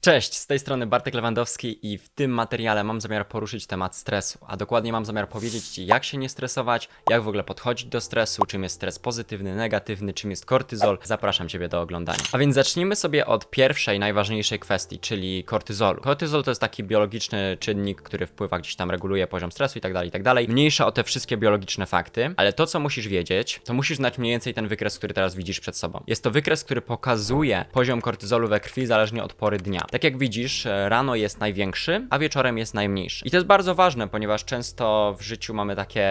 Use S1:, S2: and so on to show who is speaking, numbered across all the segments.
S1: Cześć, z tej strony Bartek Lewandowski i w tym materiale mam zamiar poruszyć temat stresu, a dokładnie mam zamiar powiedzieć Ci, jak się nie stresować, jak w ogóle podchodzić do stresu, czym jest stres pozytywny, negatywny, czym jest kortyzol. Zapraszam Ciebie do oglądania. A więc zacznijmy sobie od pierwszej, najważniejszej kwestii, czyli kortyzolu. Kortyzol to jest taki biologiczny czynnik, który wpływa gdzieś tam, reguluje poziom stresu i tak dalej, i tak. Mniejsza o te wszystkie biologiczne fakty, ale to, co musisz wiedzieć, to musisz znać mniej więcej ten wykres, który teraz widzisz przed sobą. Jest to wykres, który pokazuje poziom kortyzolu we krwi zależnie od pory dnia. Tak jak widzisz, e, rano jest największy, a wieczorem jest najmniejszy. I to jest bardzo ważne, ponieważ często w życiu mamy takie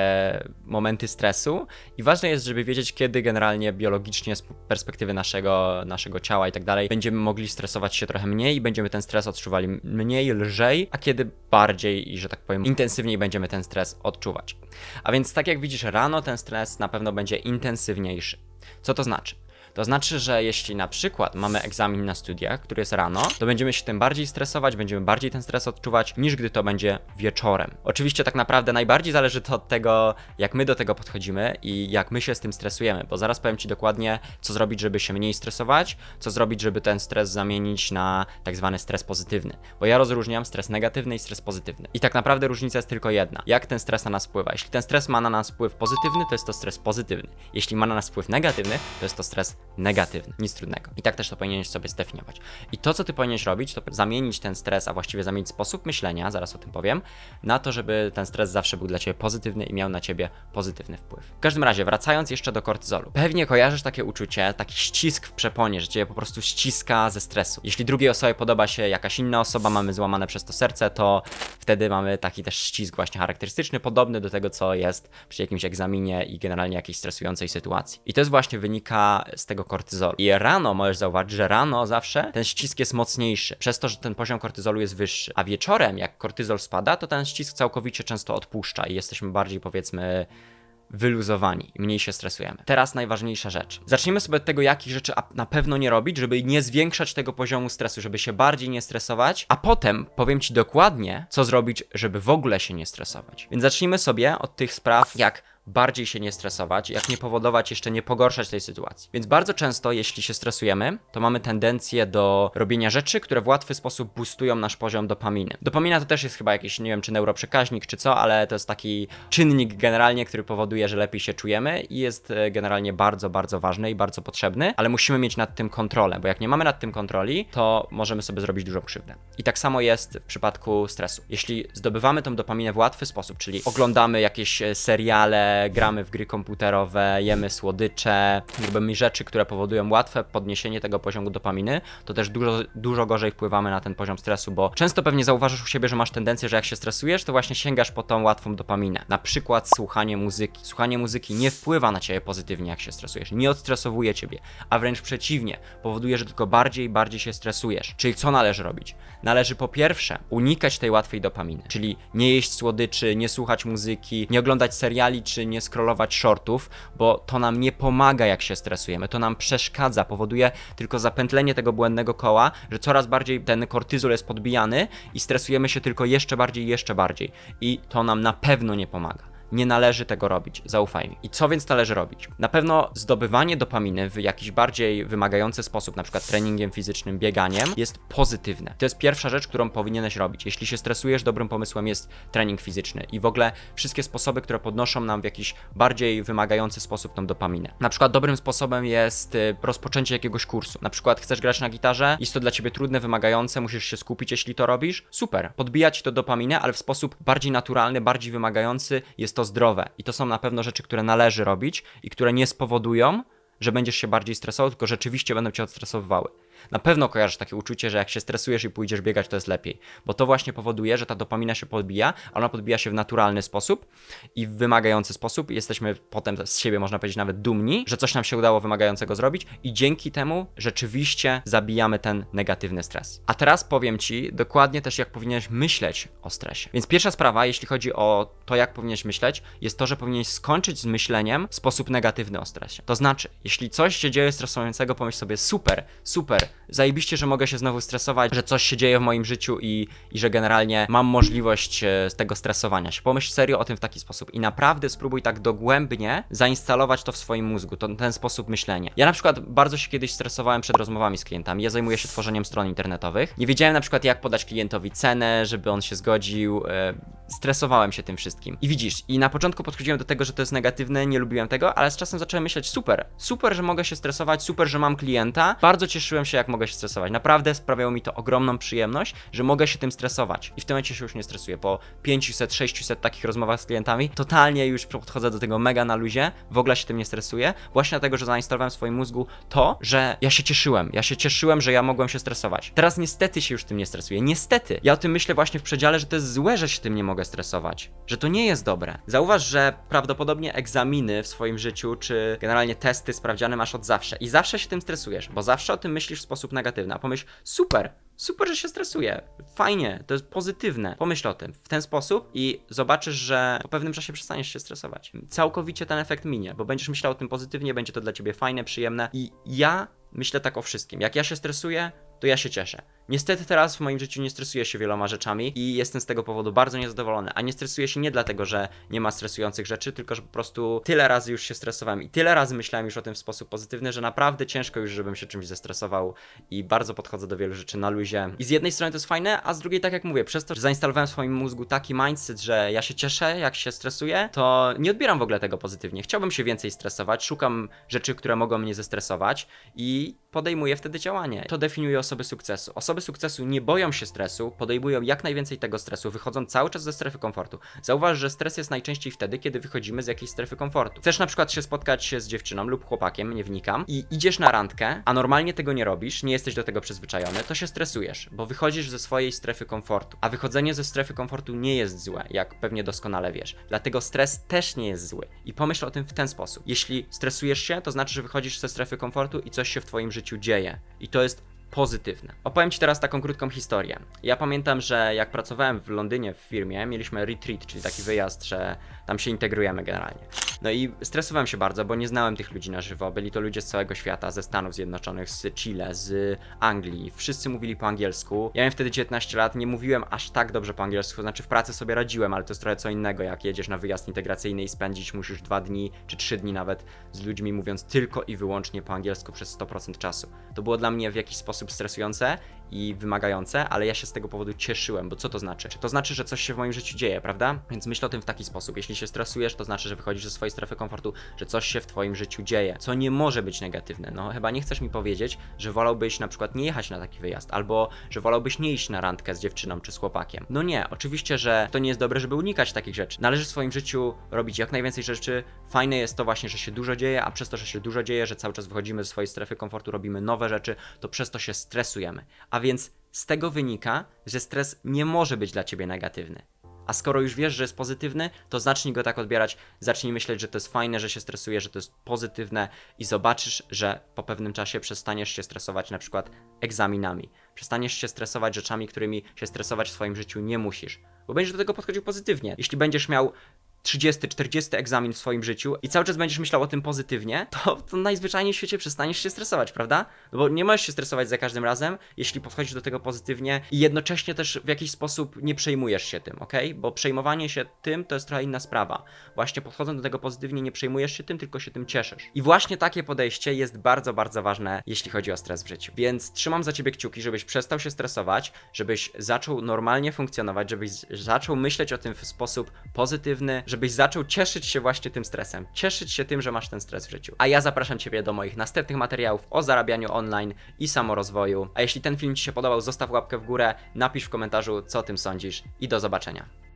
S1: momenty stresu i ważne jest, żeby wiedzieć, kiedy generalnie biologicznie z perspektywy naszego, naszego ciała i tak dalej będziemy mogli stresować się trochę mniej i będziemy ten stres odczuwali mniej, lżej, a kiedy bardziej i, że tak powiem, intensywniej będziemy ten stres odczuwać. A więc tak jak widzisz, rano ten stres na pewno będzie intensywniejszy. Co to znaczy? To znaczy, że jeśli na przykład mamy egzamin na studiach, który jest rano, to będziemy się tym bardziej stresować, będziemy bardziej ten stres odczuwać, niż gdy to będzie wieczorem. Oczywiście tak naprawdę najbardziej zależy to od tego, jak my do tego podchodzimy i jak my się z tym stresujemy, bo zaraz powiem Ci dokładnie, co zrobić, żeby się mniej stresować, co zrobić, żeby ten stres zamienić na tak zwany stres pozytywny. Bo ja rozróżniam stres negatywny i stres pozytywny. I tak naprawdę różnica jest tylko jedna. Jak ten stres na nas wpływa? Jeśli ten stres ma na nas wpływ pozytywny, to jest to stres pozytywny. Jeśli ma na nas wpływ negatywny, to jest to stres negatywny. Nic trudnego. I tak też to powinieneś sobie zdefiniować. I to, co ty powinieneś robić, to zamienić ten stres, a właściwie zamienić sposób myślenia, zaraz o tym powiem, na to, żeby ten stres zawsze był dla ciebie pozytywny i miał na ciebie pozytywny wpływ. W każdym razie, wracając jeszcze do kortyzolu. Pewnie kojarzysz takie uczucie, taki ścisk w przeponie, że cię po prostu ściska ze stresu. Jeśli drugiej osobie podoba się jakaś inna osoba, mamy złamane przez to serce, to wtedy mamy taki też ścisk właśnie charakterystyczny, podobny do tego, co jest przy jakimś egzaminie i generalnie jakiejś stresującej sytuacji. I to jest właśnie wynika z tego kortyzolu. I rano możesz zauważyć, że rano zawsze ten ścisk jest mocniejszy, przez to, że ten poziom kortyzolu jest wyższy. A wieczorem, jak kortyzol spada, to ten ścisk całkowicie często odpuszcza i jesteśmy bardziej, powiedzmy, wyluzowani mniej się stresujemy. Teraz najważniejsza rzecz. Zacznijmy sobie od tego, jakich rzeczy na pewno nie robić, żeby nie zwiększać tego poziomu stresu, żeby się bardziej nie stresować, a potem powiem Ci dokładnie, co zrobić, żeby w ogóle się nie stresować. Więc zacznijmy sobie od tych spraw, jak bardziej się nie stresować, jak nie powodować, jeszcze nie pogorszać tej sytuacji. Więc bardzo często, jeśli się stresujemy, to mamy tendencję do robienia rzeczy, które w łatwy sposób boostują nasz poziom dopaminy. Dopamina to też jest chyba jakiś, nie wiem, czy neuroprzekaźnik, czy co, ale to jest taki czynnik generalnie, który powoduje, że lepiej się czujemy i jest e, generalnie bardzo, bardzo ważny i bardzo potrzebny, ale musimy mieć nad tym kontrolę, bo jak nie mamy nad tym kontroli, to możemy sobie zrobić dużą krzywdę. I tak samo jest w przypadku stresu. Jeśli zdobywamy tą dopaminę w łatwy sposób, czyli oglądamy jakieś e, seriale, gramy w gry komputerowe, jemy słodycze, robimy rzeczy, które powodują łatwe podniesienie tego poziomu dopaminy, to też dużo, dużo gorzej wpływamy na ten poziom stresu, bo często pewnie zauważysz u siebie, że masz tendencję, że jak się stresujesz, to właśnie sięgasz po tą łatwą dopaminę. Na przykład słuchanie muzyki. Słuchanie muzyki nie wpływa na ciebie pozytywnie, jak się stresujesz, nie odstresowuje ciebie, a wręcz przeciwnie, powoduje, że tylko bardziej i bardziej się stresujesz. Czyli co należy robić? Należy po pierwsze unikać tej łatwej dopaminy, czyli nie jeść słodyczy, nie słuchać muzyki, nie oglądać seriali, czy nie scrollować shortów, bo to nam nie pomaga, jak się stresujemy, to nam przeszkadza, powoduje tylko zapętlenie tego błędnego koła, że coraz bardziej ten kortyzol jest podbijany i stresujemy się tylko jeszcze bardziej jeszcze bardziej. I to nam na pewno nie pomaga. Nie należy tego robić, zaufaj mi. I co więc należy robić? Na pewno zdobywanie dopaminy w jakiś bardziej wymagający sposób, na przykład treningiem fizycznym, bieganiem, jest pozytywne. To jest pierwsza rzecz, którą powinieneś robić. Jeśli się stresujesz, dobrym pomysłem jest trening fizyczny i w ogóle wszystkie sposoby, które podnoszą nam w jakiś bardziej wymagający sposób tą dopaminę. Na przykład dobrym sposobem jest y, rozpoczęcie jakiegoś kursu. Na przykład chcesz grać na gitarze, jest to dla ciebie trudne, wymagające, musisz się skupić, jeśli to robisz. Super, podbijać to dopaminę, ale w sposób bardziej naturalny, bardziej wymagający, jest to zdrowe. I to są na pewno rzeczy, które należy robić i które nie spowodują, że będziesz się bardziej stresował, tylko rzeczywiście będą cię odstresowywały. Na pewno kojarzysz takie uczucie, że jak się stresujesz i pójdziesz biegać, to jest lepiej, bo to właśnie powoduje, że ta dopamina się podbija, a ona podbija się w naturalny sposób i w wymagający sposób. Jesteśmy potem z siebie, można powiedzieć, nawet dumni, że coś nam się udało wymagającego zrobić i dzięki temu rzeczywiście zabijamy ten negatywny stres. A teraz powiem Ci dokładnie też, jak powinieneś myśleć o stresie. Więc pierwsza sprawa, jeśli chodzi o to, jak powinieneś myśleć, jest to, że powinieneś skończyć z myśleniem w sposób negatywny o stresie. To znaczy, jeśli coś się dzieje stresującego, pomyśl sobie super, super, Zajebiście, że mogę się znowu stresować, że coś się dzieje w moim życiu i, i że generalnie mam możliwość e, z tego stresowania się. Pomyśl serio o tym w taki sposób i naprawdę spróbuj tak dogłębnie zainstalować to w swoim mózgu, to, ten sposób myślenia. Ja na przykład bardzo się kiedyś stresowałem przed rozmowami z klientami. Ja zajmuję się tworzeniem stron internetowych. Nie wiedziałem na przykład, jak podać klientowi cenę, żeby on się zgodził. E, stresowałem się tym wszystkim. I widzisz, i na początku podchodziłem do tego, że to jest negatywne, nie lubiłem tego, ale z czasem zacząłem myśleć, super, super, że mogę się stresować, super, że mam klienta. Bardzo cieszyłem się, jak mogę się stresować. Naprawdę sprawiało mi to ogromną przyjemność, że mogę się tym stresować. I w tym momencie się już nie stresuję. Po 500, 600 takich rozmowach z klientami, totalnie już podchodzę do tego mega na luzie, w ogóle się tym nie stresuję, właśnie dlatego, że zainstalowałem w swoim mózgu to, że ja się cieszyłem. Ja się cieszyłem, że ja mogłem się stresować. Teraz niestety się już tym nie stresuję. Niestety. Ja o tym myślę właśnie w przedziale, że to jest złe, że się tym nie mogę stresować. Że to nie jest dobre. Zauważ, że prawdopodobnie egzaminy w swoim życiu, czy generalnie testy, sprawdziane masz od zawsze. I zawsze się tym stresujesz, bo zawsze o tym myślisz w sposób negatywny. A pomyśl, super, super, że się stresuję. Fajnie, to jest pozytywne. Pomyśl o tym w ten sposób i zobaczysz, że po pewnym czasie przestaniesz się stresować. Całkowicie ten efekt minie, bo będziesz myślał o tym pozytywnie, będzie to dla ciebie fajne, przyjemne. I ja myślę tak o wszystkim. Jak ja się stresuję, to ja się cieszę. Niestety teraz w moim życiu nie stresuję się wieloma rzeczami i jestem z tego powodu bardzo niezadowolony. A nie stresuję się nie dlatego, że nie ma stresujących rzeczy, tylko że po prostu tyle razy już się stresowałem i tyle razy myślałem już o tym w sposób pozytywny, że naprawdę ciężko już, żebym się czymś zestresował i bardzo podchodzę do wielu rzeczy na luzie. I z jednej strony to jest fajne, a z drugiej, tak jak mówię, przez to, że zainstalowałem w swoim mózgu taki mindset, że ja się cieszę, jak się stresuję, to nie odbieram w ogóle tego pozytywnie. Chciałbym się więcej stresować, szukam rzeczy, które mogą mnie zestresować i podejmuję wtedy działanie. To definiuje osoby sukcesu. Osoby sukcesu nie boją się stresu, podejmują jak najwięcej tego stresu, wychodzą cały czas ze strefy komfortu. Zauważ, że stres jest najczęściej wtedy, kiedy wychodzimy z jakiejś strefy komfortu. Chcesz na przykład się spotkać się z dziewczyną lub chłopakiem, nie wnikam, i idziesz na randkę, a normalnie tego nie robisz, nie jesteś do tego przyzwyczajony, to się stresujesz, bo wychodzisz ze swojej strefy komfortu. A wychodzenie ze strefy komfortu nie jest złe, jak pewnie doskonale wiesz. Dlatego stres też nie jest zły. I pomyśl o tym w ten sposób. Jeśli stresujesz się, to znaczy, że wychodzisz ze strefy komfortu i coś się w twoim życiu dzieje. I to jest pozytywne. Opowiem Ci teraz taką krótką historię. Ja pamiętam, że jak pracowałem w Londynie w firmie, mieliśmy retreat, czyli taki wyjazd, że tam się integrujemy generalnie. No i stresowałem się bardzo, bo nie znałem tych ludzi na żywo. Byli to ludzie z całego świata, ze Stanów Zjednoczonych, z Chile, z Anglii. Wszyscy mówili po angielsku. Ja miałem wtedy 19 lat, nie mówiłem aż tak dobrze po angielsku, znaczy w pracy sobie radziłem, ale to jest trochę co innego, jak jedziesz na wyjazd integracyjny i spędzić musisz dwa dni czy trzy dni nawet z ludźmi mówiąc tylko i wyłącznie po angielsku przez 100% czasu. To było dla mnie w jakiś sposób stresujące i wymagające, ale ja się z tego powodu cieszyłem, bo co to znaczy? To znaczy, że coś się w moim życiu dzieje, prawda? Więc myśl o tym w taki sposób. Jeśli się stresujesz, to znaczy, że wychodzisz ze swojej strefy komfortu, że coś się w twoim życiu dzieje, co nie może być negatywne. No chyba nie chcesz mi powiedzieć, że wolałbyś na przykład nie jechać na taki wyjazd, albo że wolałbyś nie iść na randkę z dziewczyną czy z chłopakiem. No nie, oczywiście, że to nie jest dobre, żeby unikać takich rzeczy. Należy w swoim życiu robić jak najwięcej rzeczy. Fajne jest to właśnie, że się dużo dzieje, a przez to, że się dużo dzieje, że cały czas wychodzimy ze swojej strefy komfortu, robimy nowe rzeczy, to przez to się stresujemy. A więc z tego wynika, że stres nie może być dla ciebie negatywny. A skoro już wiesz, że jest pozytywny, to zacznij go tak odbierać, zacznij myśleć, że to jest fajne, że się stresuje, że to jest pozytywne i zobaczysz, że po pewnym czasie przestaniesz się stresować na przykład egzaminami. Przestaniesz się stresować rzeczami, którymi się stresować w swoim życiu nie musisz. Bo będziesz do tego podchodził pozytywnie. Jeśli będziesz miał 30, 40 egzamin w swoim życiu i cały czas będziesz myślał o tym pozytywnie, to, to najzwyczajniej w świecie przestaniesz się stresować, prawda? No bo nie możesz się stresować za każdym razem, jeśli podchodzisz do tego pozytywnie i jednocześnie też w jakiś sposób nie przejmujesz się tym, ok? Bo przejmowanie się tym to jest trochę inna sprawa. Właśnie podchodząc do tego pozytywnie, nie przejmujesz się tym, tylko się tym cieszysz. I właśnie takie podejście jest bardzo, bardzo ważne, jeśli chodzi o stres w życiu. Więc trzymam za ciebie kciuki, żebyś przestał się stresować, żebyś zaczął normalnie funkcjonować, żebyś zaczął myśleć o tym w sposób pozytywny, żebyś zaczął cieszyć się właśnie tym stresem. Cieszyć się tym, że masz ten stres w życiu. A ja zapraszam Ciebie do moich następnych materiałów o zarabianiu online i samorozwoju. A jeśli ten film Ci się podobał, zostaw łapkę w górę, napisz w komentarzu, co o tym sądzisz i do zobaczenia.